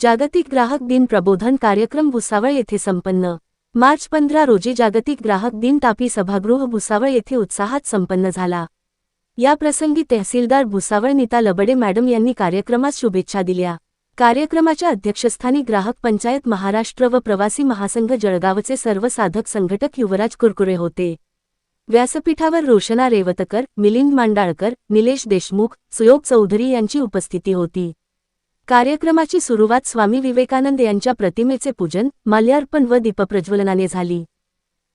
जागतिक ग्राहक दिन प्रबोधन कार्यक्रम भुसावळ येथे संपन्न. मार्च पंधरा रोजी जागतिक ग्राहक दिन तापी सभागृह भुसावळ येथे उत्साहात संपन्न झाला. या प्रसंगी तहसीलदार भुसावळ नीता लबडे मॅडम यांनी कार्यक्रमास शुभेच्छा दिल्या. कार्यक्रमाच्या अध्यक्षस्थानी ग्राहक पंचायत महाराष्ट्र व प्रवासी महासंघ जळगावचे सर्व साधक संघटक युवराज कुरकुरे होते. व्यासपीठावर रोशना रेवतकर मिलिंद मांडाळकर निलेश देशमुख सुयोग चौधरी यांची उपस्थिती होती. कार्यक्रमाची सुरुवात स्वामी विवेकानंद यांच्या प्रतिमेचे पूजन माल्यार्पण व दीपप्रज्वलनाने झाली.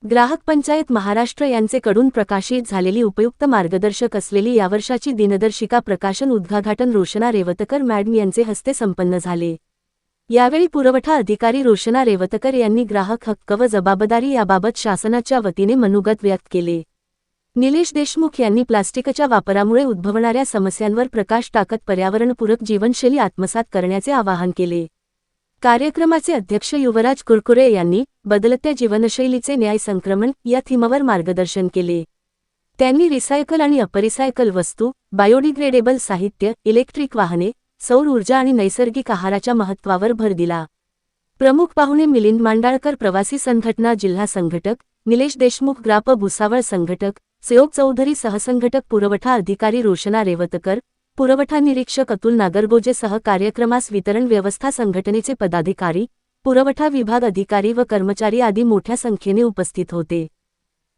ग्राहक पंचायत महाराष्ट्र यांचेकडून प्रकाशित झालेली उपयुक्त मार्गदर्शक असलेली यावर्षाची दिनदर्शिका प्रकाशन उद्घाटन रोशना रेवतकर मॅडम यांचे हस्ते संपन्न झाले. यावेळी पुरवठा अधिकारी रोशना रेवतकर यांनी ग्राहक हक्क व जबाबदारी याबाबत शासनाच्या वतीने मनोगत व्यक्त केले. निलेश देशमुख यांनी प्लास्टिकच्या वापरामुळे उद्भवणाऱ्या समस्यांवर प्रकाश टाकत पर्यावरणपूरक जीवनशैली आत्मसात करण्याचे आवाहन केले. कार्यक्रमाचे अध्यक्ष युवराज कुरकुरे यांनी बदलत्या जीवनशैलीचे न्याय संक्रमण या थीमवर मार्गदर्शन केले. त्यांनी रिसायकल आणि अपरिसायकल वस्तू बायोडिग्रेडेबल साहित्य इलेक्ट्रिक वाहने सौर ऊर्जा आणि नैसर्गिक आहाराच्या महत्त्वावर भर दिला. प्रमुख पाहुणे मिलिंद मांडाळकर प्रवासी संघटना जिल्हा संघटक निलेश देशमुख ग्राप भुसावळ संघटक सुयोग चौधरी सहसंघटक पुरवठा अधिकारी रोशना रेवतकर पुरवठा निरीक्षक अतुल नागरगोजे सह कार्यक्रमास वितरण व्यवस्था संघटनेचे पदाधिकारी पुरवठा विभाग अधिकारी व कर्मचारी आदी मोठ्या संख्येने उपस्थित होते.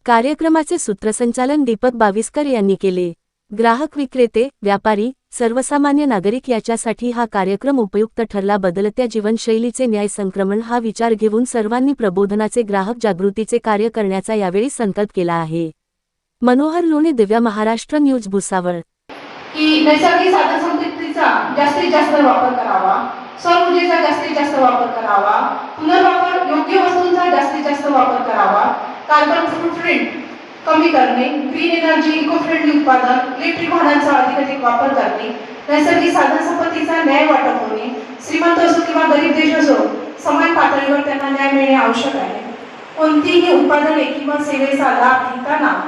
कार्यक्रमाचे सूत्रसंचालन दीपक बाविस्कर यांनी केले. ग्राहक विक्रेते व्यापारी सर्वसामान्य नागरिक याच्यासाठी हा कार्यक्रम उपयुक्त ठरला. बदलत्या जीवनशैलीचे न्याय संक्रमण हा विचार घेऊन सर्वांनी प्रबोधनाचे ग्राहक जागृतीचे कार्य करण्याचा यावेळी संकल्प केला आहे. मनोहर लोणे दिव्या महाराष्ट्र न्यूज भुसावळ. की नैसर्गिक साधनसंपत्तीचा जास्तीत जास्त वापर करावा सौर ऊर्जेचा जास्तीत जास्त वापर करावा पुनर्वापर योग्य वस्तूंचा जास्तीत जास्त वापर करावा कार्बन फुटप्रिंट कमी करणे ग्रीन एनर्जी इको फ्रेंडली उत्पादन इलेक्ट्रिक वाहनांचा अधिक वापर करणे नैसर्गिक साधनसंपत्तीचा न्याय वाटप होणे श्रीमंत असो किंवा गरीब देश असो समान पातळीवर त्यांना न्याय मिळणे आवश्यक आहे. कोणतीही उत्पादने किंवा सेवेचा लाभ घेताना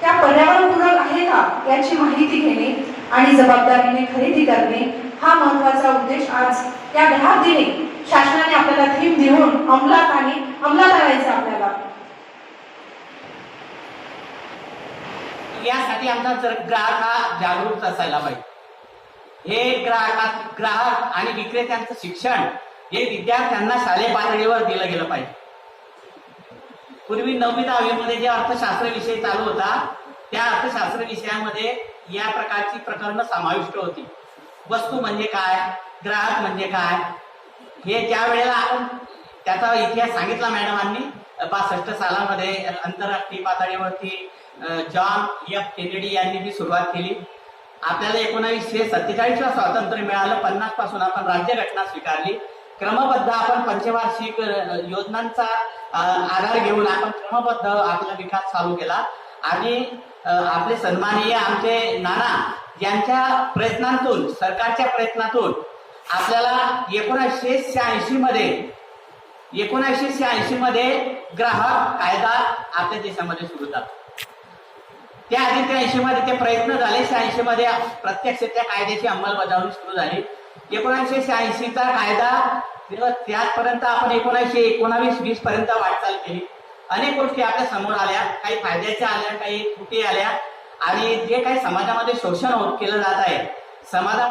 त्या पर्यावरणपूरक आहे का याची माहिती घेणे आणि जबाबदारीने खरेदी करणे हा महत्त्वाचा उद्देश आज या ग्राहक दिने. शासनाने आपल्याला थीम देऊन अंमलात आणि अंमलात आणायचं आपल्याला. यासाठी आमचा जर ग्राहक हा जागरूक असायला पाहिजे. हे ग्राहक ग्राहक आणि विक्रेत्यांचं शिक्षण हे विद्यार्थ्यांना शालेय पातळीवर दिलं गेलं पाहिजे. पूर्वी नववी दहावीमध्ये जे अर्थशास्त्र विषय चालू होता त्या अर्थशास्त्र विषयामध्ये या प्रकारची प्रकरणं समाविष्ट होती. वस्तू म्हणजे काय? ग्राहक म्हणजे काय? हे ज्या वेळेला आपण त्याचा इतिहास सांगितला मॅडमांनी बासष्ट सालामध्ये आंतरराष्ट्रीय पातळीवरती जॉन एफ केनेडी यांनी जी सुरुवात केली. आपल्याला एकोणावीसशे सत्तेचाळीसला स्वातंत्र्य मिळालं पन्नासपासून आपण राज्यघटना स्वीकारली. क्रमबद्ध आपण पंचवार्षिक योजनांचा आधार घेऊन आपण क्रमबद्ध आपला विकास चालू केला. आणि आपले सन्माननीय आमचे नाना यांच्या प्रयत्नांतून सरकारच्या प्रयत्नातून आपल्याला एकोणीसशे शहाऐंशी मध्ये एकोणीसशे शहाऐंशी मध्ये ग्राहक कायदा आपल्या देशामध्ये सुरू झाला. त्या आधी त्र्याऐंशी मध्ये ते प्रयत्न झाले. शहाऐंशी मध्ये प्रत्यक्ष त्या कायद्याची अंमलबजावणी सुरू झाली. एकोणीसशे शहाऐंशीचा कायदा तेव्हा त्याचपर्यंत आपण एकोणीसशे एकोणावीस वीस पर्यंत वाटचाल केली. अनेक गोष्टी आपल्यासमोर आल्या. काही फायद्याच्या आल्या काही त्रुटी आल्या. आणि जे काही समाजामध्ये शोषण होत केलं जात आहे समाजा